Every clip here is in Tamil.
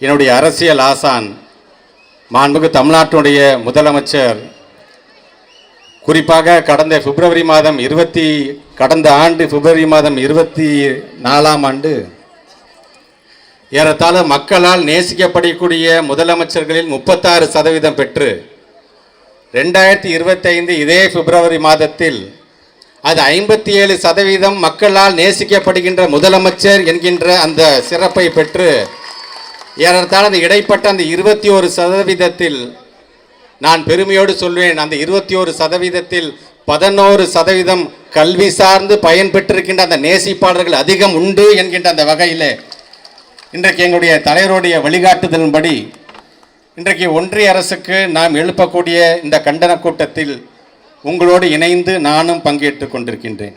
என்னுடைய அரசியல் ஆசான் மாண்புக்கு தமிழ்நாட்டினுடைய முதலமைச்சர். குறிப்பாக கடந்த பிப்ரவரி மாதம் இருபத்தி கடந்த ஆண்டு பிப்ரவரி மாதம் இருபத்தி நாலாம் ஆண்டு ஏறத்தாழ மக்களால் நேசிக்கப்படக்கூடிய முதலமைச்சர்களில் முப்பத்தாறு சதவீதம் பெற்று ரெண்டாயிரத்தி இருபத்தைந்து இதே பிப்ரவரி மாதத்தில் அது ஐம்பத்தி ஏழு சதவீதம் மக்களால் நேசிக்கப்படுகின்ற முதலமைச்சர் என்கின்ற அந்த சிறப்பை பெற்று ஏறத்தாழ அந்த இடைப்பட்ட அந்த இருபத்தி ஒரு சதவீதத்தில் நான் பெருமையோடு சொல்வேன் அந்த இருபத்தி ஒரு சதவீதத்தில் பதினோரு சதவீதம் கல்வி சார்ந்து பயன் பெற்றிருக்கின்ற அந்த நேசிப்பாளர்கள் அதிகம் உண்டு என்கின்ற அந்த வகையில் இன்றைக்கு எங்களுடைய தலைவருடைய வழிகாட்டுதலின்படி இன்றைக்கு ஒன்றிய அரசுக்கு நாம் எழுப்பக்கூடிய இந்த கண்டன கூட்டத்தில் உங்களோடு இணைந்து நானும் பங்கேற்றுக் கொண்டிருக்கின்றேன்.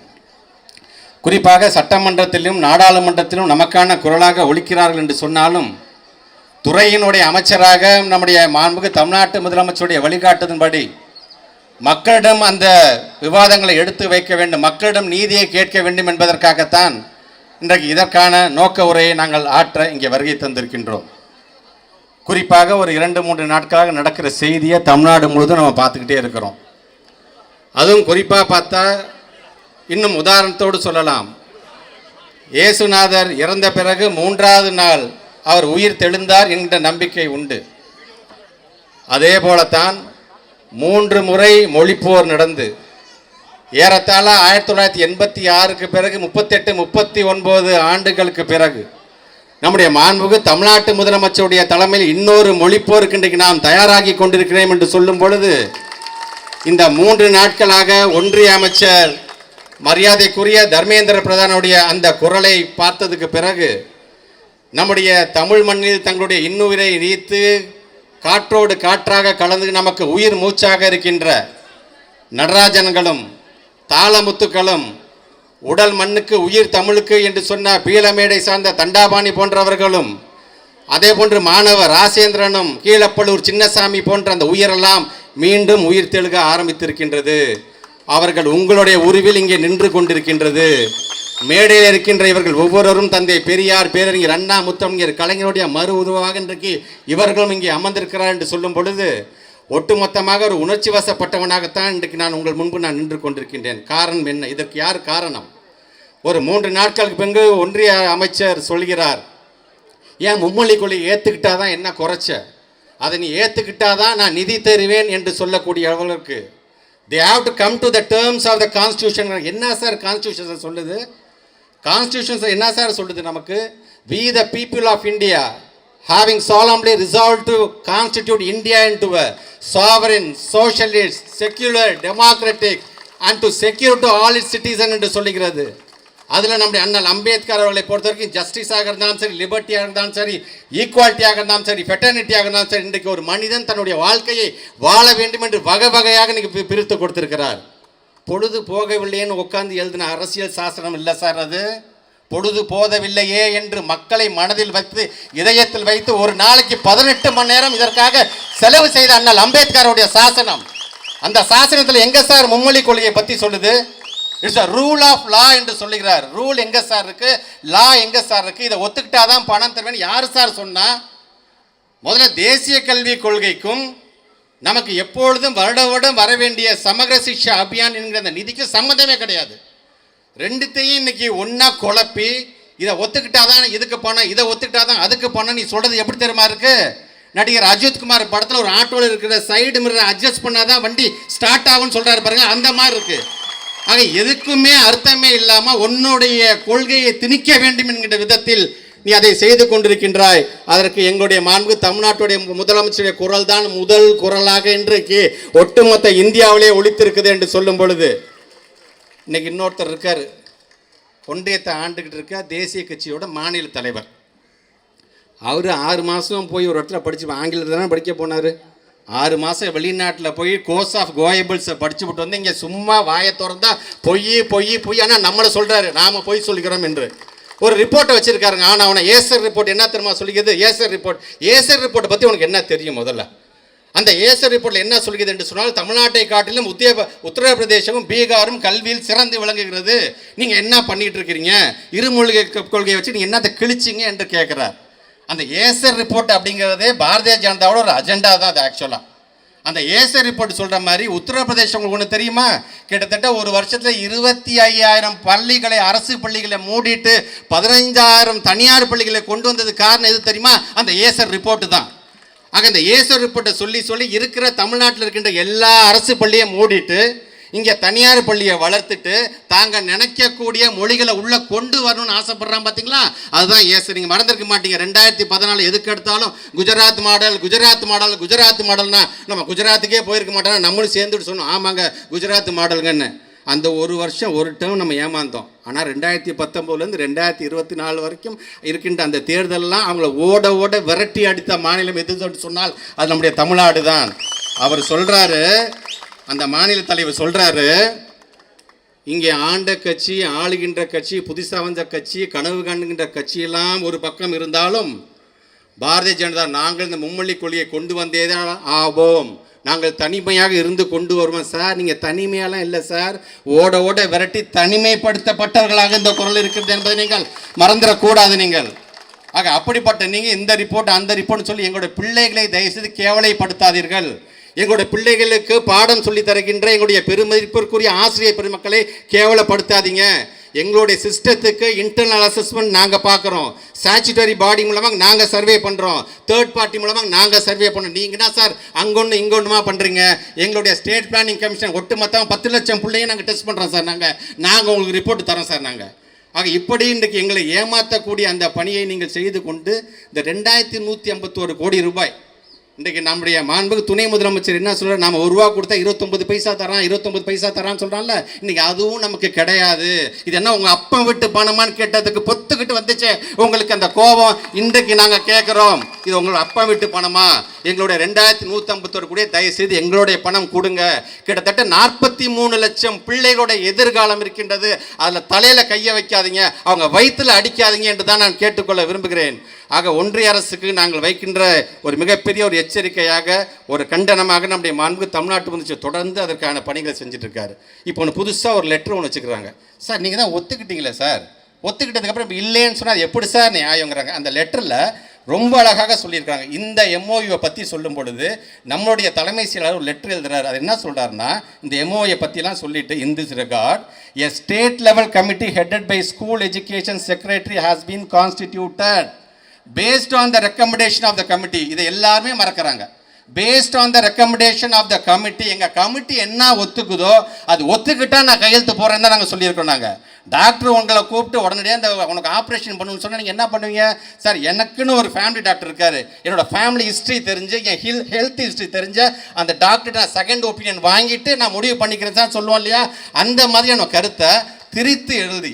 குறிப்பாக சட்டமன்றத்திலும் நாடாளுமன்றத்திலும் நமக்கான குரலாக ஒழிக்கிறார்கள் என்று சொன்னாலும் துறையினுடைய அமைச்சராக நம்முடைய மாண்புக்கு தமிழ்நாட்டு முதலமைச்சருடைய வழிகாட்டுதன்படி மக்களிடம் அந்த விவாதங்களை எடுத்து வைக்க வேண்டும் மக்களிடம் நீதியை கேட்க வேண்டும் என்பதற்காகத்தான் இன்றைக்கு இதற்கான நோக்க உரையை நாங்கள் ஆற்ற இங்கே வருகை தந்திருக்கின்றோம். குறிப்பாக ஒரு இரண்டு மூன்று நாட்களாக நடக்கிற செய்தியை தமிழ்நாடு முழுவதும் நம்ம பார்த்துக்கிட்டே இருக்கிறோம். அதுவும் குறிப்பாக பார்த்தா இன்னும் உதாரணத்தோடு சொல்லலாம். இயேசுநாதர் இறந்த பிறகு மூன்றாவது நாள் அவர் உயிர் தெழுந்தார் என்ற நம்பிக்கை உண்டு. அதே போலத்தான் மூன்று முறை மொழிப்போர் நடந்து ஏறத்தாழ ஆயிரத்தி தொள்ளாயிரத்தி எண்பத்தி ஆறுக்கு பிறகு முப்பத்தெட்டு முப்பத்தி ஒன்பது ஆண்டுகளுக்கு பிறகு நம்முடைய மாண்புகு தமிழ்நாட்டு முதலமைச்சருடைய தலைமையில் இன்னொரு மொழிப்போருக்கு இன்றைக்கு நாம் தயாராகி கொண்டிருக்கிறேன் என்று சொல்லும் பொழுது இந்த மூன்று நாட்களாக ஒன்றிய அமைச்சர் மரியாதைக்குரிய தர்மேந்திர பிரதானுடைய அந்த குரலை பார்த்ததுக்கு பிறகு நம்முடைய தமிழ் மண்ணில் தங்களுடைய இன்னுயிரை நீத்து காற்றோடு காற்றாக கலந்து நமக்கு உயிர் மூச்சாக இருக்கின்ற நடராஜன்களும் தாளமுத்துக்களும் உடல் மண்ணுக்கு உயிர் தமிழுக்கு என்று சொன்ன பீலமேடை சார்ந்த தண்டாபாணி போன்றவர்களும் அதே போன்று மாணவர் ராசேந்திரனும் கீழப்பள்ளூர் சின்னசாமி போன்ற அந்த உயிரெல்லாம் மீண்டும் உயிர் தெழுக ஆரம்பித்திருக்கின்றது. அவர்கள் உங்களுடைய உருவில் இங்கே நின்று கொண்டிருக்கின்றது. மேடையில் இருக்கின்ற இவர்கள் ஒவ்வொருவரும் தந்தை பெரியார் பேரறிஞர் அண்ணா முத்தமிழர் கலைஞருடைய மறு உதவாக இன்றைக்கு இவர்களும் இங்கே அமர்ந்திருக்கிறார் என்று சொல்லும் பொழுது ஒட்டுமொத்தமாக ஒரு உணர்ச்சி வசப்பட்டவனாகத்தான் இன்றைக்கு நான் உங்கள் முன்பு நான் நின்று கொண்டிருக்கின்றேன். காரணம் என்ன? இதற்கு யார் காரணம்? ஒரு மூன்று நாட்களுக்கு பின்பு ஒன்றிய அமைச்சர் சொல்கிறார் ஏன் மும்மொழி கொள்கையை ஏற்றுக்கிட்டாதான் என்ன குறைச்ச? அதை நீ ஏற்றுக்கிட்டாதான் நான் நிதி தருவேன் என்று சொல்லக்கூடிய அளவுக்கு they have to come to the terms of the constitution என்ன சார் கான்ஸ்டியூஷன் சொல்லுது கான்ஸ்டியூஷன்ஸ் என்ன சார் சொல்லுது நமக்கு we the people of India having solemnly resolve to constitute India into a sovereign socialist secular democratic and to secure to all it citizen என்று சொல்லுகிறது அதில் நம்முடைய அண்ணல் அம்பேத்கர் அவர்களை பொறுத்த வரைக்கும் ஜஸ்டிஸாக இருந்தாலும் சரி லிபர்ட்டியாக இருந்தாலும் சரி ஈக்குவாலிட்டியாக இருந்தாலும் சரி ஃபெட்டர்னிட்டியாக இருந்தாலும் சரி இன்றைக்கு ஒரு மனிதன் தன்னுடைய வாழ்க்கையை வாழ வேண்டும் என்று வகை வகையாக இன்றைக்கு பிரித்து கொடுத்திருக்கிறார். பொழுது போகவில்லைன்னு உட்கார்ந்து எழுதின அரசியல் சாசனம் இல்லை சார் அது? பொழுது போதவில்லையே என்று மக்களை மனதில் வைத்து இதயத்தில் வைத்து ஒரு நாளைக்கு பதினெட்டு மணி நேரம் இதற்காக செலவு செய்த அண்ணல் அம்பேத்கருடைய சாசனம். அந்த சாசனத்தில் எங்கே சார் மும்மொழி கொள்கையை பற்றி சொல்லுது? It's a rule of law என்று சொல்லுகிறார். ரூல் எங்க சார் இருக்கு? லா எங்க சார் இருக்கு? இதை ஒத்துக்கிட்டாதான் பணம் தருவேன் யார் சார் சொன்னா? முதல்ல தேசிய கல்விக் கொள்கைக்கும் நமக்கு எப்பொழுதும் வருட வருடம் வர வேண்டிய சமகர சிக்ஷா அபியான் என்கிற அந்த நிதிக்கு சம்மந்தமே கிடையாது. ரெண்டுத்தையும் இன்னைக்கு ஒன்றா குழப்பி இதை ஒத்துக்கிட்டாதான் இதுக்கு பணம் இதை ஒத்துக்கிட்டாதான் அதுக்கு பணம் நீ சொல்றது எப்படி தெரியுமா இருக்கு? நடிகர் அஜித்குமார் படத்தில் ஒரு ஆட்டோவில் இருக்கிற சைடு மிரரை அட்ஜஸ்ட் பண்ணாதான் வண்டி ஸ்டார்ட் ஆகும்னு சொல்கிறாரு பாருங்க அந்த மாதிரி இருக்குது ஆக எதுக்குமே அர்த்தமே இல்லாமல் உன்னுடைய கொள்கையை திணிக்க வேண்டும் என்கிற விதத்தில் நீ அதை செய்து கொண்டிருக்கின்றாய். அதற்கு எங்களுடைய மாண்பு தமிழ்நாட்டுடைய முதலமைச்சருடைய குரல் தான் முதல் குரலாக இன்றைக்கு ஒட்டுமொத்த இந்தியாவிலே ஒழித்திருக்குது என்று சொல்லும் பொழுது இன்னைக்கு இன்னொருத்தர் இருக்கார். ஒன்றியத்தை ஆண்டுகிட்டு இருக்க தேசிய கட்சியோட மாநில தலைவர். அவர் ஆறு மாதம் போய் ஒரு இடத்துல படித்து ஆங்கிலத்தில் தானே படிக்க போனார். ஆறு மாதம் வெளிநாட்டில் போய் கோர்ஸ் ஆஃப் கோயபிள்ஸை படிச்சு விட்டு வந்து இங்கே சும்மா வாயை திறந்தா பொய் பொய் பொய். ஆனால் நம்மளை சொல்கிறாரு நாம் பொய் சொல்லிக்கிறோம் என்று. ஒரு ரிப்போர்ட்டை வச்சுருக்காருங்க. ஆனால் அவனை ஏசர் ரிப்போர்ட் என்ன தெரியுமா சொல்லிக்கிறது ஏசர் ரிப்போர்ட் ஏசர் ரிப்போர்ட்டை பற்றி உனக்கு என்ன தெரியும் முதல்ல? அந்த ஏசர் ரிப்போர்ட்டில் என்ன சொல்கிறது என்று சொன்னால் தமிழ்நாட்டை காட்டிலும் உத்திய உத்தரப்பிரதேசமும் பீகாரும் கல்வியில் சிறந்து விளங்குகிறது. நீங்கள் என்ன பண்ணிகிட்டு இருக்கிறீங்க? இருமொழி கொள்கையை வச்சு நீங்கள் என்னத்தை கிழிச்சிங்க? என்று கேட்குறார். அந்த ஏசர் ரிப்போர்ட் அப்படிங்கிறதே பாரதிய ஜனதாவோட ஒரு அஜெண்டா தான் அது ஆக்சுவலாக அந்த ஏசர் ரிப்போர்ட் சொல்கிற மாதிரி உத்தரப்பிரதேசம் உங்களுக்கு ஒன்று தெரியுமா? கிட்டத்தட்ட ஒரு வருஷத்தில் இருபத்தி ஐயாயிரம் பள்ளிகளை அரசு பள்ளிகளை மூடிட்டு பதினைஞ்சாயிரம் தனியார் பள்ளிகளை கொண்டு வந்தது காரணம் எது தெரியுமா? அந்த ஏசர் ரிப்போர்ட் தான். ஆக இந்த ஏசர் ரிப்போர்ட்டை சொல்லி சொல்லி இருக்கிற தமிழ்நாட்டில் இருக்கின்ற எல்லா அரசு பள்ளியை மூடிட்டு இங்கே தனியார் பள்ளியை வளர்த்துட்டு தாங்க நினைக்கக்கூடிய மொழிகளை உள்ளே கொண்டு வரணும்னு ஆசைப்படுறான் பார்த்தீங்களா அதுதான் ஏசு நீங்கள் மறந்துருக்க மாட்டீங்க. ரெண்டாயிரத்தி பதினாலு எதுக்கு எடுத்தாலும் குஜராத் மாடல் குஜராத் மாடல் குஜராத் மாடல்னா நம்ம குஜராத்துக்கே போயிருக்க மாட்டோம் நம்மளும் சேர்ந்துட்டு சொன்னோம். ஆமாங்க குஜராத் மாடலுங்கன்னு. அந்த ஒரு வருஷம் ஒரு டேர்ம் நம்ம ஏமாந்தோம். ஆனால் ரெண்டாயிரத்தி பத்தொம்போதுலேருந்து ரெண்டாயிரத்தி இருபத்தி நாலு வரைக்கும் இருக்கின்ற அந்த தேர்தலெல்லாம் அவங்கள ஓட ஓட விரட்டி அடித்த மாநிலம் எது சொன்னால் அது நம்முடைய தமிழ்நாடு தான் அவர் சொல்கிறாரு அந்த மாநில தலைவர் சொல்கிறாரு இங்கே ஆண்ட கட்சி ஆளுகின்ற கட்சி புதுசாக வந்த கட்சி கனவு காணுகின்ற கட்சியெல்லாம் ஒரு பக்கம் இருந்தாலும் பாரதிய ஜனதா நாங்கள் இந்த மும்மொழி கொள்கையை கொண்டு வந்தே தான் ஆவோம். நாங்கள் தனிமையாக இருந்து கொண்டு வருவோம் சார். நீங்கள் தனிமையெல்லாம் இல்லை சார். ஓட ஓட விரட்டி தனிமைப்படுத்தப்பட்டவர்களாக இந்த குரல் இருக்கிறது என்பதை நீங்கள் மறந்துடக்கூடாது நீங்கள். ஆக அப்படிப்பட்ட நீங்கள் இந்த ரிப்போர்ட் அந்த ரிப்போர்ட் சொல்லி எங்களுடைய பிள்ளைகளை தயவுசெய்து கேவலைப்படுத்தாதீர்கள். எங்களுடைய பிள்ளைகளுக்கு பாடம் சொல்லி தருகின்ற எங்களுடைய பெருமதிப்பிற்குரிய ஆசிரியர் பெருமக்களை கேவலப்படுத்தாதீங்க. எங்களுடைய சிஸ்டத்துக்கு இன்டர்னல் அசஸ்மெண்ட் நாங்கள் பார்க்குறோம். ஸ்டாச்சுட்டரி பாடி மூலமாக நாங்கள் சர்வே பண்ணுறோம் தேர்ட் பார்ட்டி மூலமாக நாங்கள் சர்வே பண்ணுறோம் நீங்கள் தான் சார் அங்கொன்று இங்கொன்றுமா பண்ணுறீங்க எங்களுடைய ஸ்டேட் பிளானிங் கமிஷன் ஒட்டுமொத்தம் பத்து லட்சம் பிள்ளையும் நாங்கள் டெஸ்ட் பண்ணுறோம் சார் நாங்கள் நாங்கள் உங்களுக்கு ரிப்போர்ட் தரோம் சார் நாங்கள் ஆக இப்படி இன்றைக்கு எங்களை ஏமாற்றக்கூடிய அந்த பணியை நீங்கள் செய்து கொண்டு இந்த ரெண்டாயிரத்தி நூற்றி ஐம்பத்தோரு கோடி ரூபாய் இன்றைக்கு நம்முடைய மாண்புக்கு துணை முதலமைச்சர் என்ன சொல்கிற நாம ஒரு ரூபா கொடுத்தா இருபத்தொம்பது பைசா தரான் இருபத்தொம்பது பைசா தரான்னு சொல்கிறான்ல இன்னைக்கு அதுவும் நமக்கு கிடையாது. இது என்ன உங்கள் அப்பா விட்டு பணமான்னு கேட்டதுக்கு பொத்துக்கிட்டு வந்துச்சே. உங்களுக்கு அந்த கோபம் இன்றைக்கு நாங்கள் கேட்குறோம் இது உங்களோட அப்பா விட்டு பணமா? எங்களுடைய ரெண்டாயிரத்தி நூற்றம்பத்தோடு கூட தயவுசெய்து எங்களுடைய பணம் கொடுங்க. கிட்டத்தட்ட நாற்பத்தி மூணு லட்சம் பிள்ளைகளுடைய எதிர்காலம் இருக்கின்றது. அதில் தலையில் கையை வைக்காதீங்க. அவங்க வயிற்றில் அடிக்காதீங்க என்று தான் நான் கேட்டுக்கொள்ள விரும்புகிறேன். ஆக ஒன்றிய அரசுக்கு நாங்கள் வைக்கின்ற ஒரு மிகப்பெரிய ஒரு எச்சரிக்கையாக ஒரு கண்டனமாக நம்முடைய மாண்பு தமிழ்நாட்டு முதலமைச்சர் தொடர்ந்து அதற்கான பணிகளை செஞ்சுட்டு இருக்காரு இப்போ ஒன்று புதுசாக ஒரு லெட்டர் ஒன்று வச்சுக்கிறாங்க. சார் நீங்கள் தான் ஒத்துக்கிட்டீங்களே சார்? ஒத்துக்கிட்டதுக்கப்புறம் இப்போ இல்லைன்னு சொன்னால் எப்படி சார் நியாயங்கிறாங்க? அந்த லெட்டரில் ரொம்ப அழகாக சொல்லியிருக்காங்க. இந்த எம்ஓயுவை பற்றி சொல்லும் பொழுது நம்மளுடைய தலைமை செயலாளர் ஒரு லெட்டர் எழுதுறாரு. அது என்ன சொல்கிறாருன்னா இந்த எம்ஓயை பற்றிலாம் சொல்லிட்டு in this record a state level committee headed by school education secretary has been constituted based on the recommendation of the committee இதை எல்லாருமே மறக்கிறாங்க. Based on the recommendation of the committee எங்கள் கமிட்டி என்ன ஒத்துக்குதோ அது ஒத்துக்கிட்டா நான் கையெழுத்து போகிறேன்னு தான் நாங்கள் சொல்லியிருக்கோம் நாங்கள் டாக்டர் உங்களை கூப்பிட்டு உடனடியாக இந்த உனக்கு ஆப்ரேஷன் பண்ணணும்னு சொன்னால் நீங்கள் என்ன பண்ணுவீங்க? சார் எனக்குன்னு ஒரு ஃபேமிலி டாக்டர் இருக்காரு. என்னோடய ஃபேமிலி ஹிஸ்ட்ரி தெரிஞ்சு என் ஹில் ஹெல்த் ஹிஸ்ட்ரி தெரிஞ்ச அந்த டாக்டர் நான் செகண்ட் ஒப்பீனியன் வாங்கிட்டு நான் முடிவு பண்ணிக்கிறேன் தான் சொல்லுவோம் இல்லையா? அந்த மாதிரியான கருத்தை திரித்து எழுதி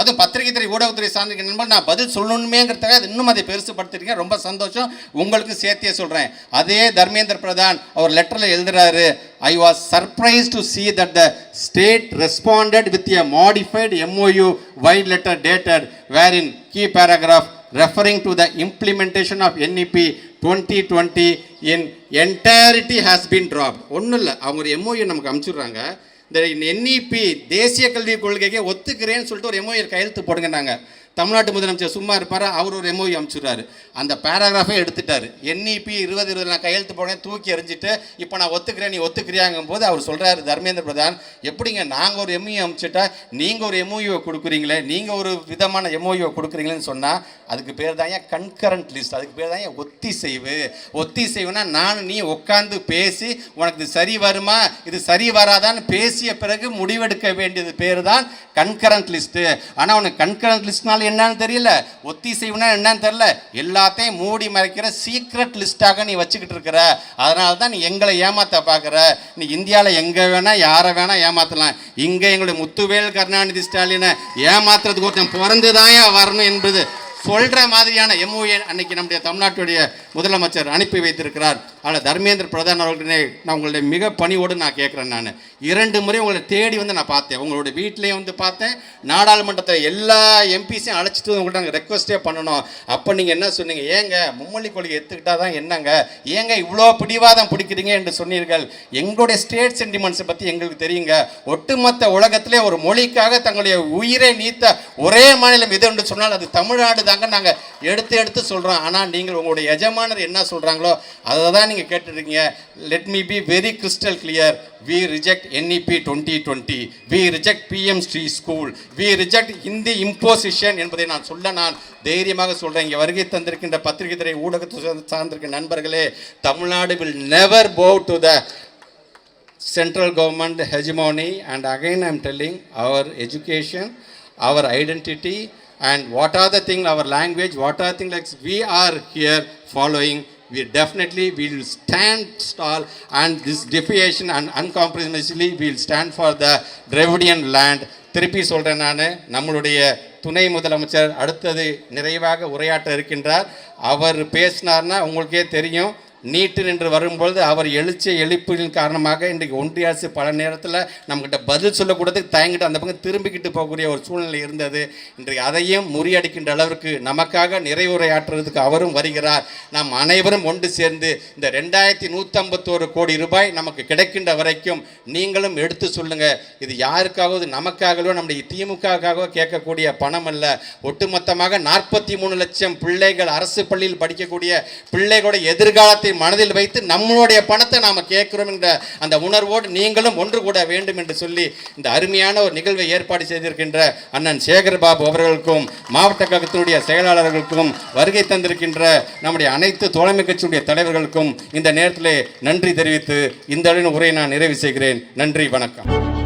அதுவும் பத்திரிகை துறை ஊடகத்துறை சார்ந்த நண்பர்கள் நான் பதில் சொல்லணுமேங்கிறதுக்காக அது இன்னும் அதை பெருசுப்படுத்திருக்கேன் ரொம்ப சந்தோஷம். உங்களுக்கு சேர்த்தே சொல்கிறேன் அதே தர்மேந்திர பிரதான் அவர் லெட்டரில் எழுதுறாரு I was surprise to see that the state responded with a modified MoU vide letter dated wherein key paragraph referring to the implementation of NEP NEP 2020 in entirety has been dropped. ஒன்றும் இல்லை அவங்க ஒரு எம்ஓயு நமக்கு அனுப்பிச்சுடுறாங்க இந்த என்இபி தேசிய கல்விக் கொள்கைக்கு ஒத்துக்கிறேன்னு சொல்லிட்டு ஒரு எம்ஓஏ கையெழுத்து போடுங்க நாங்கள் தமிழ்நாட்டு முதலமைச்சர் சும்மா இருப்பார்? அவர் ஒரு எம்ஓவி அனுப்பிச்சுடுறாரு அந்த பேராகிராஃபே எடுத்துட்டார். என்இபி இருபது இருபது நான் கையெழுத்து போனேன் தூக்கி எறிஞ்சிட்டு இப்போ நான் ஒத்துக்கிறேன் நீ ஒத்துக்கிறியாங்கும் போது அவர் சொல்கிறாரு தர்மேந்திர பிரதான் எப்படிங்க நாங்கள் ஒரு எம்இ அமைச்சிட்டா நீங்கள் ஒரு எம்ஓஇவை கொடுக்குறீங்களே நீங்கள் ஒரு விதமான எம்ஓஇவை கொடுக்குறீங்களேன்னு சொன்னால் அதுக்கு பேர் தான் ஏன் கன்கரண்ட் லிஸ்ட் அதுக்கு பேர் தான் ஏன் ஒத்திசைவு? ஒத்திசைவுனா நான் நீ உட்காந்து பேசி உனக்கு இது சரி வருமா? இது சரி வராதான்னு பேசிய பிறகு முடிவெடுக்க வேண்டியது பேர் தான் கன்கரண்ட் லிஸ்ட்டு ஆனால் உனக்கு கன்கரண்ட் லிஸ்ட்னால என்னன்னு தெரியல ஒத்திசைவுனா என்னன்னு தெரியல எல்லாத்தையும் மூடி மறைக்கிற சீக்ரெட் லிஸ்ட்டாக நீ வச்சுக்கிட்டு இருக்கிற. அதனால தான் நீ எங்களை ஏமாத்த பார்க்குற. நீ இந்தியாவில் எங்கே வேணால் யாரை வேணால் ஏமாற்றலாம் இங்கே எங்களுடைய முத்துவேல் கருணாநிதி ஸ்டாலினை ஏமாத்துறதுக்கு ஒருத்தன் பிறந்து வரணும் என்பது சொல்கிற மாதிரியான எம்ஓஏ அன்னைக்கு நம்முடைய தமிழ்நாட்டுடைய முதலமைச்சர் அனுப்பி வைத்திருக்கிறார். அதில் தர்மேந்திர பிரதான் அவர்களே நான் உங்களுடைய மிக பணியோடு நான் கேட்குறேன் நான். இரண்டு முறை உங்களை தேடி வந்து நான் பார்த்தேன். உங்களுடைய வீட்டிலையும் வந்து பார்த்தேன். நாடாளுமன்றத்தில் எல்லா எம்பிஸையும் அழைச்சிட்டு உங்கள்கிட்ட நாங்கள் ரெக்வஸ்ட்டே பண்ணணும். அப்போ நீங்கள் என்ன சொன்னீங்க? ஏங்க மும்மொழி கொள்கை எடுத்துக்கிட்டா தான் என்னங்க? ஏங்க இவ்வளோ பிடிவாதம் பிடிக்கிறீங்க என்று சொன்னீர்கள்? எங்களுடைய ஸ்டேட் சென்டிமெண்ட்ஸை பற்றி எங்களுக்கு தெரியுங்க. ஒட்டுமொத்த உலகத்திலே ஒரு மொழிக்காக தங்களுடைய உயிரை நீத்த ஒரே மாநிலம் எது என்று சொன்னால் அது தமிழ்நாடு தாங்க நாங்கள் எடுத்து எடுத்து சொல்கிறோம் ஆனால் நீங்கள் உங்களுடைய எஜமானர் என்ன சொல்கிறாங்களோ அதை தான் நீங்கள் கேட்டுருக்கீங்க let me be very crystal clear we reject NEP twenty twenty we reject PM Shri school we reject Hindi imposition என்பதை நான் சொல்ல நான் தைரியமாக சொல்கிறேன் இங்கே வருகை தந்திருக்கின்ற பத்திரிகை துறை ஊடகத்தை சார்ந்த- சார்ந்திருக்கிற நண்பர்களே Tamil Nadu will never bow to the central government hegemony. And again i'm telling our education our identity and what are the thing our language what are things like we are here following we definitely will stand tall and this defiation and uncompromisingly will stand for the Dravidian land திருப்பி சொல்கிறேன் நான் நம்மளுடைய துணை முதலமைச்சர் அடுத்தது நிறைவாக உரையாற்ற இருக்கின்றார் அவர் பேசினார்னா உங்களுக்கே தெரியும் நீட்டு நின்று வரும்பொழுது அவர் எழுச்சிய எழுப்பின் காரணமாக இன்றைக்கு ஒன்றிய அரசு பல நேரத்தில் நம்மக்கிட்ட பதில் சொல்லக்கூடாது தயங்கிட்டு அந்த பக்கம் திரும்பிக்கிட்டு போகக்கூடிய ஒரு சூழ்நிலை இருந்தது. இன்றைக்கு அதையும் முறியடிக்கின்ற அளவிற்கு நமக்காக நிறைவுரையாற்றுறதுக்கு அவரும் வருகிறார். நாம் அனைவரும் ஒன்று சேர்ந்து இந்த ரெண்டாயிரத்தி நூற்றம்பத்தோரு கோடி ரூபாய் நமக்கு கிடைக்கின்ற வரைக்கும் நீங்களும் எடுத்து சொல்லுங்கள் இது யாருக்காவது நமக்காகவோ நம்முடைய திமுகவோ கேட்கக்கூடிய பணம் அல்ல. ஒட்டுமொத்தமாக நாற்பத்தி மூணு லட்சம் பிள்ளைகள் அரசு பள்ளியில் படிக்கக்கூடிய பிள்ளைகளுடைய எதிர்காலத்தை மனதில் வைத்து நம்மளுடைய பணத்தை நாம் கேட்கிறோம் என்ற அந்த உணர்வோடு நீங்களும் ஒன்று கூட வேண்டும் என்று சொல்லி இந்த அருமையான ஒரு நிகழ்வை ஏற்பாடு செய்திருக்கின்ற அண்ணன் சேகர்பாபு அவர்களுக்கும் மாவட்ட கழகத்தினுடைய செயலாளர்களுக்கும் வருகை தந்திருக்கின்ற நம்முடைய அனைத்து தோழமை கட்சியுடைய தலைவர்களுக்கும் இந்த நேரத்திலே நன்றி தெரிவித்து இந்த உரையை நான் நிறைவு செய்கிறேன். நன்றி வணக்கம்.